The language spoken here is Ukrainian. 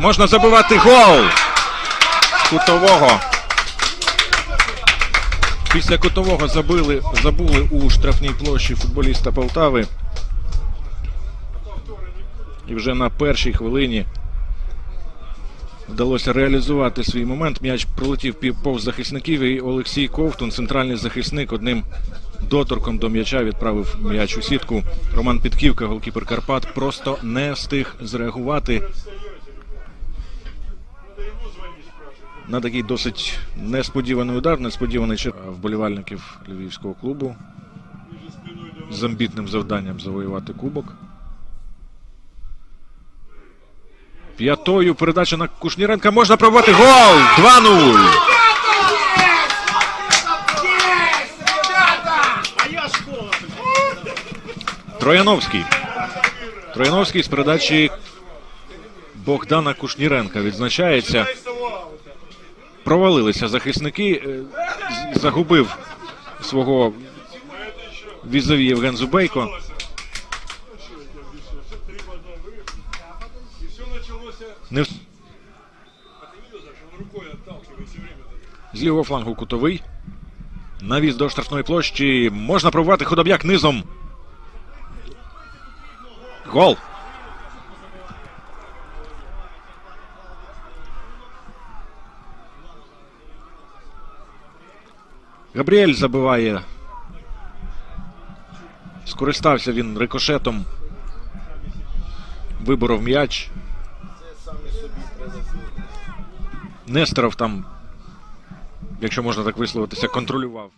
Можна забивати гол! Кутового. Після кутового забили, забули у штрафній площі футболіста Полтави. І вже на першій хвилині вдалося реалізувати свій момент. М'яч пролетів повз захисників, і Олексій Ковтун, центральний захисник, одним доторком до м'яча відправив м'яч у сітку. Роман Підківка, голкіпер Карпат, просто не встиг зреагувати на такий досить несподіваний удар, несподіваний чер вболівальників львівського клубу з амбітним завданням завоювати кубок. П'ятою передача на Кушніренка можна пробувати гол! 2-0! Трояновський. Трояновський з передачі Богдана Кушніренка відзначається. Провалилися захисники. е, Загубив свого візові Євген Зубейко. Не З лівого флангу кутовий. Навіз до штрафної площі. Можна пробувати худоб'як низом. Гол. Габріель забиває. Скористався він рикошетом. Виборов м'яч. Нестеров там, якщо можна так висловитися, контролював.